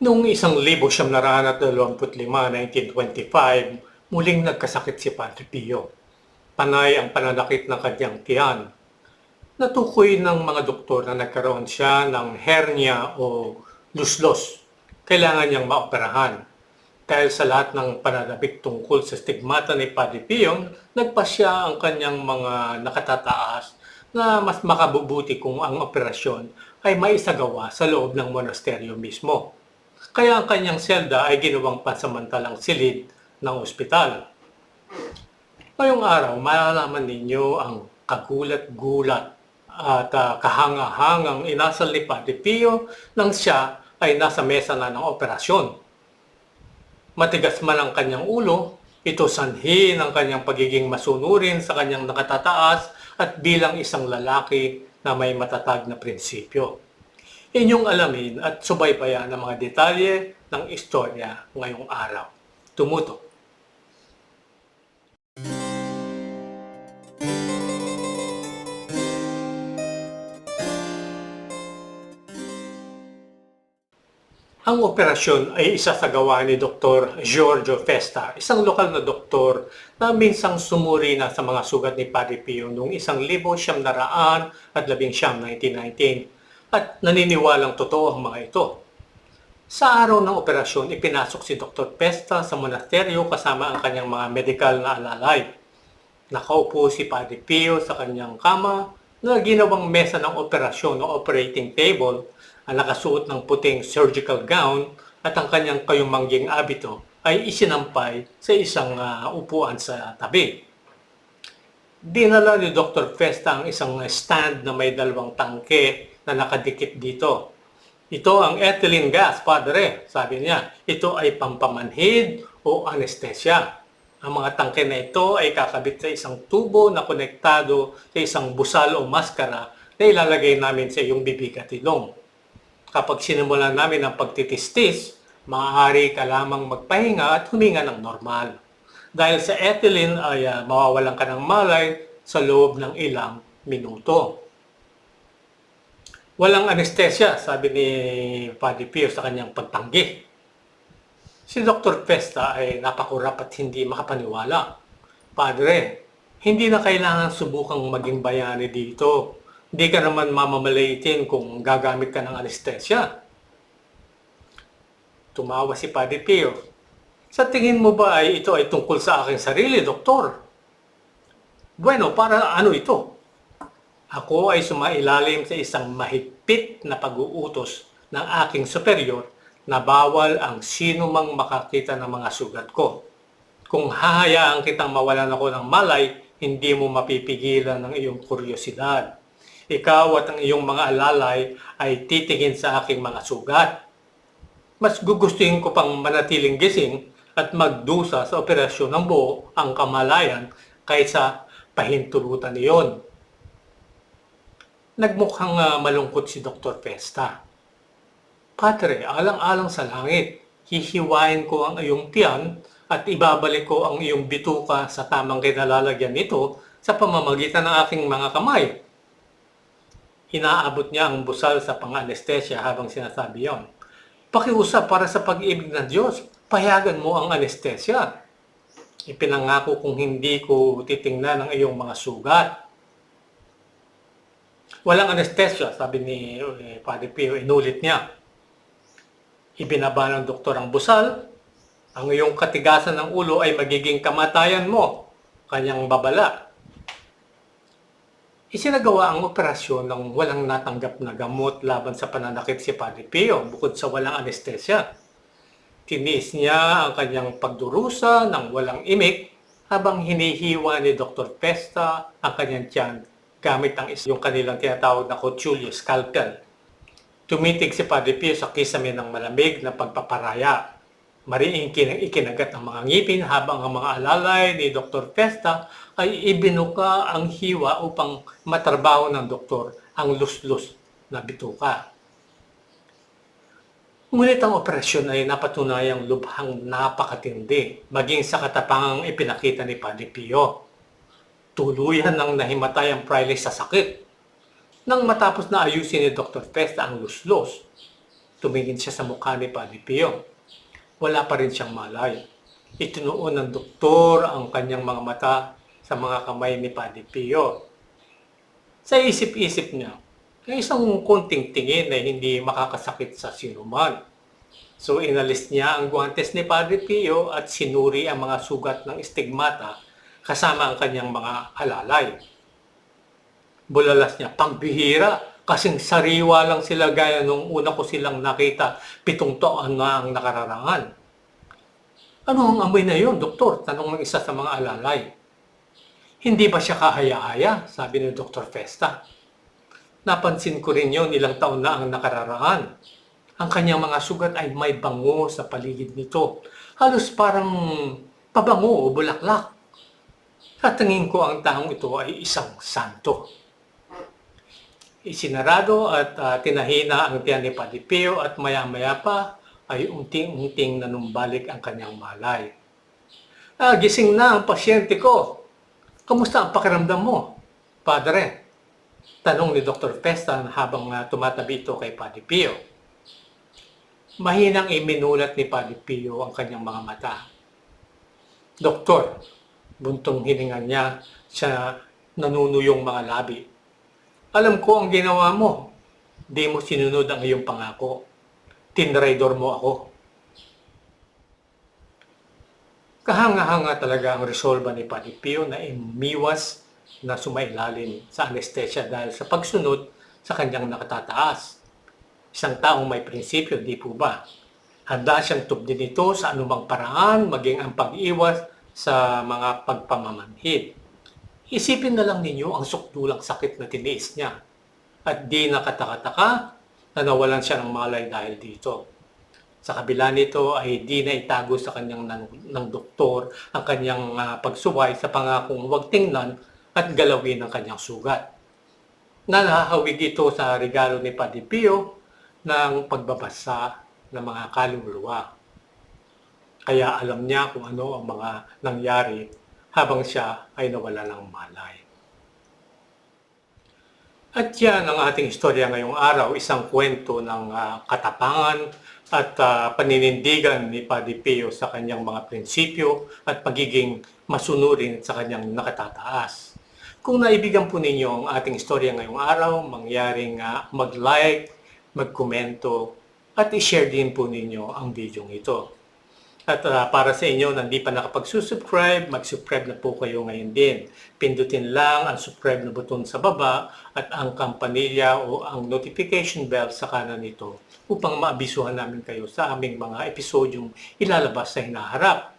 Noong isang libo naraan at dalawamput lima, 1925, muling nagkasakit si Padre Pio. Panay ang pananakit ng kanyang tiyan. Natukoy ng mga doktor na nagkaroon siya ng hernia o luslos. Kailangan niyang maoperahan. Dahil sa lahat ng pananabik tungkol sa stigmata ni Padre Pio, nagpasya ang kanyang mga nakatataas na mas makabubuti kung ang operasyon ay maisagawa sa loob ng monasteryo mismo. Kaya ang kanyang selda ay ginawang pansamantalang silid ng ospital. Ngayong araw, malalaman ninyo ang kagulat-gulat at ah, kahanga-hangang inasal ni Padre Pio nang siya ay nasa mesa na ng operasyon. Matigas man ang kanyang ulo, ito sanhi ng kanyang pagiging masunurin sa kanyang nakatataas at bilang isang lalaki na may matatag na prinsipyo. Inyong alamin at subaybayan ang mga detalye ng istorya ngayong araw. Tumuto. Ang operasyon ay isa sa gawa ni Dr. Giorgio Festa, isang lokal na doktor na minsang sumuri na sa mga sugat ni Padre Pio noong isang libo siyam na raan at labing siyam 1919 at naniniwalang totoo ang mga ito. Sa araw ng operasyon, ipinasok si Dr. Pesta sa monasteryo kasama ang kanyang mga medikal na alalay. Nakaupo si Padre Pio sa kanyang kama na ginawang mesa ng operasyon o operating table ang nakasuot ng puting surgical gown at ang kanyang kayumangging abito ay isinampay sa isang ah, upuan sa tabi. Dinala ni Dr. Festa ang isang stand na may dalawang tangke na nakadikit dito. Ito ang ethylene gas, padre, sabi niya. Ito ay pampamanhid o anesthesia. Ang mga tangke na ito ay kakabit sa isang tubo na konektado sa isang busal o maskara na ilalagay namin sa iyong bibig at ilong. Kapag sinimulan namin ang pagtitistis, maaari ka lamang magpahinga at huminga ng normal. Dahil sa ethylene ay ah, mawawalan ka ng malay sa loob ng ilang minuto. Walang anestesia, sabi ni Padre Pio sa kanyang pagtanggi. Si Dr. Festa ay napakurap at hindi makapaniwala. Padre, hindi na kailangan subukang maging bayani dito. Hindi ka naman mamamalitin kung gagamit ka ng anestesia. Tumawa si Padre Pio. Sa tingin mo ba ay ito ay tungkol sa aking sarili, doktor? Bueno, para ano ito? Ako ay sumailalim sa isang mahigpit na pag-uutos ng aking superior na bawal ang sino mang makakita ng mga sugat ko. Kung hahayaan kitang mawalan ako ng malay, hindi mo mapipigilan ng iyong kuryosidad. Ikaw at ang iyong mga alalay ay titingin sa aking mga sugat. Mas gugustuhin ko pang manatiling gising at magdusa sa operasyon ng buo ang kamalayan kaysa pahintulutan iyon. Nagmukhang ah, malungkot si Dr. Pesta. Patre, alang-alang sa langit, hihiwain ko ang iyong tiyan at ibabalik ko ang iyong bituka sa tamang kinalalagyan nito sa pamamagitan ng aking mga kamay. Inaabot niya ang busal sa pang-anestesia habang sinasabi yon. Pakiusap para sa pag-ibig ng Diyos, payagan mo ang anestesia. Ipinangako kung hindi ko titingnan ang iyong mga sugat. Walang anestesia, sabi ni eh, Padre Pio, inulit niya. Ibinaba ng doktor ang busal, ang iyong katigasan ng ulo ay magiging kamatayan mo, kanyang babala. Isinagawa ang operasyon ng walang natanggap na gamot laban sa pananakit si Padre Pio bukod sa walang anestesia. Tinis niya ang kanyang pagdurusa ng walang imik habang hinihiwa ni Dr. Pesta ang kanyang tiyan gamit ang is- yung kanilang tinatawag na Cotulio scalpel. Tumitig si Padre Pio sa kisame ng malamig na pagpaparaya. Mariing kin- ikinagat ang mga ngipin habang ang mga alalay ni Dr. Festa ay ibinuka ang hiwa upang matrabaho ng doktor ang luslus na bituka. Ngunit ang operasyon ay napatunayang lubhang napakatindi, maging sa katapangang ipinakita ni Padre Pio. Tuluyan ng nahimatay ang praile sa sakit. Nang matapos na ayusin ni Dr. Festa ang luslos, Tumingin siya sa mukha ni Padre Pio. Wala pa rin siyang malay. Itinuon ng doktor ang kanyang mga mata sa mga kamay ni Padre Pio. Sa isip-isip niya, ay isang konting tingin na hindi makakasakit sa sinuman. So inalis niya ang guantes ni Padre Pio at sinuri ang mga sugat ng stigmata kasama ang kanyang mga alalay. Bulalas niya, pambihira, kasing sariwa lang sila gaya nung una ko silang nakita pitong taon na ang nakararangan. Ano ang amoy na yun, doktor? Tanong ng isa sa mga alalay. Hindi ba siya kahaya-haya? Sabi ni Dr. Festa. Napansin ko rin yun ilang taon na ang nakararaan. Ang kanyang mga sugat ay may bango sa paligid nito. Halos parang pabango o bulaklak. Sa tingin ko ang taong ito ay isang santo. Isinarado at ah, tinahina ang tiyan ni Padre Pio at maya-maya pa ay unting-unting nanumbalik ang kanyang malay. Ah, gising na ang pasyente ko. Kamusta ang pakiramdam mo, Padre? Tanong ni Dr. Festa habang ah, tumatabi ito kay Padre Pio. Mahinang iminulat ni Padre Pio ang kanyang mga mata. Doktor, buntong hininga niya sa nanunuyong mga labi. Alam ko ang ginawa mo. Di mo sinunod ang iyong pangako. Tinraidor mo ako. Kahanga-hanga talaga ang resolba ni Padre Pio na imiwas na sumailalim sa anestesia dahil sa pagsunod sa kanyang nakatataas. Isang taong may prinsipyo, di po ba? Handa siyang tubdin ito sa anumang paraan, maging ang pag-iwas sa mga pagpamamanhid. Isipin na lang ninyo ang sukdulang sakit na tiniis niya. At di nakataka-taka na nawalan siya ng malay dahil dito. Sa kabila nito ay di na itago sa kanyang ng, ng doktor ang kanyang ah, pagsuway sa pangakong huwag tingnan at galawin ang kanyang sugat. Nanahawig ito sa regalo ni Padre Pio ng pagbabasa ng mga kaluluwa. Kaya alam niya kung ano ang mga nangyari habang siya ay nawala ng malay. At yan ang ating istorya ngayong araw, isang kwento ng ah, katapangan at ah, paninindigan ni Padre Pio sa kanyang mga prinsipyo at pagiging masunurin sa kanyang nakatataas. Kung naibigan po ninyo ang ating istorya ngayong araw, mangyaring ah, mag-like, mag-komento, at i-share din po ninyo ang video ito. At ah, para sa inyo na hindi pa nakapag-subscribe, mag-subscribe na po kayo ngayon din. Pindutin lang ang subscribe na button sa baba at ang kampanilya o ang notification bell sa kanan nito upang maabisuhan namin kayo sa aming mga episodyong ilalabas sa hinaharap.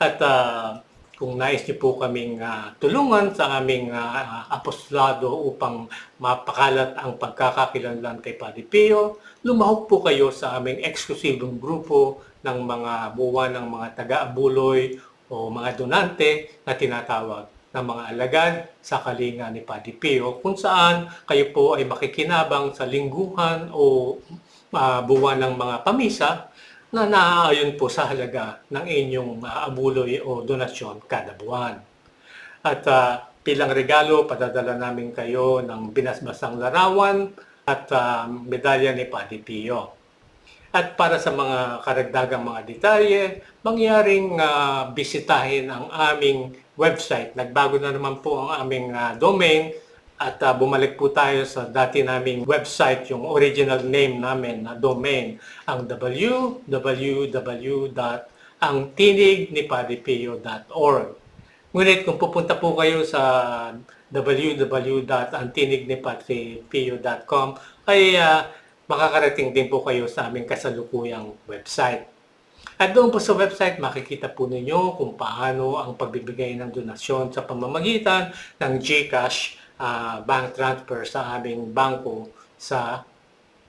At ah, kung nais niyo po kaming ah, tulungan sa aming ah, apostolado upang mapakalat ang pagkakakilanlan kay Padre Pio, lumahok po kayo sa aming eksklusibong grupo ng mga buwan ng mga taga-abuloy o mga donante na tinatawag ng mga alagad sa kalinga ni Padre Pio kung saan kayo po ay makikinabang sa lingguhan o ah, buwan ng mga pamisa na naaayon po sa halaga ng inyong ah, abuloy o donasyon kada buwan. At ah, bilang regalo, padadala namin kayo ng binasbasang larawan at ah, medalya ni Padre Pio. At para sa mga karagdagang mga detalye, mangyaring ah, bisitahin ang aming website. Nagbago na naman po ang aming ah, domain at ah, bumalik po tayo sa dati naming website, yung original name namin na domain, ang www.angtinignipadipio.org. Ngunit kung pupunta po kayo sa www.antinignipadipio.com ay ah, makakarating din po kayo sa aming kasalukuyang website. At doon po sa website, makikita po ninyo kung paano ang pagbibigay ng donasyon sa pamamagitan ng GCash ah, bank transfer sa aming bangko sa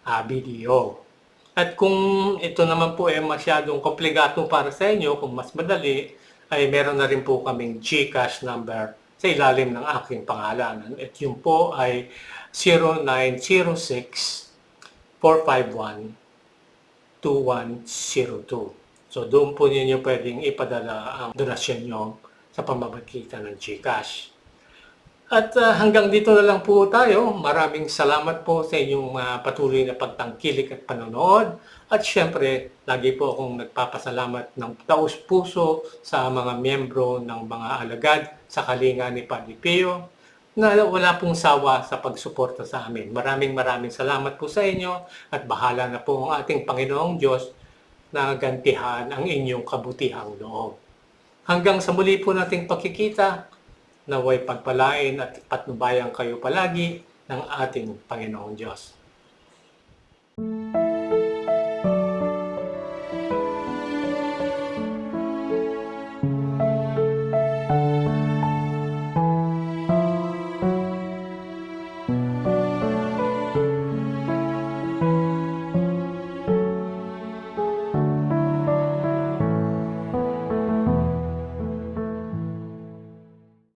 ah, BDO. At kung ito naman po ay masyadong komplikado para sa inyo, kung mas madali, ay meron na rin po kaming GCash number sa ilalim ng aking pangalan. At yun po ay 0906 451 2102. So doon po ninyo pwedeng ipadala ang donasyon nyo sa pamamagitan ng GCash. At ah, hanggang dito na lang po tayo. Maraming salamat po sa inyong ah, patuloy na pagtangkilik at panonood. At syempre, lagi po akong nagpapasalamat ng taos puso sa mga miyembro ng mga alagad sa kalinga ni Padre Pio na wala pong sawa sa pagsuporta sa amin. Maraming maraming salamat po sa inyo at bahala na po ang ating Panginoong Diyos na gantihan ang inyong kabutihang loob. Hanggang sa muli po nating pagkikita, naway pagpalain at patnubayan kayo palagi ng ating Panginoong Diyos.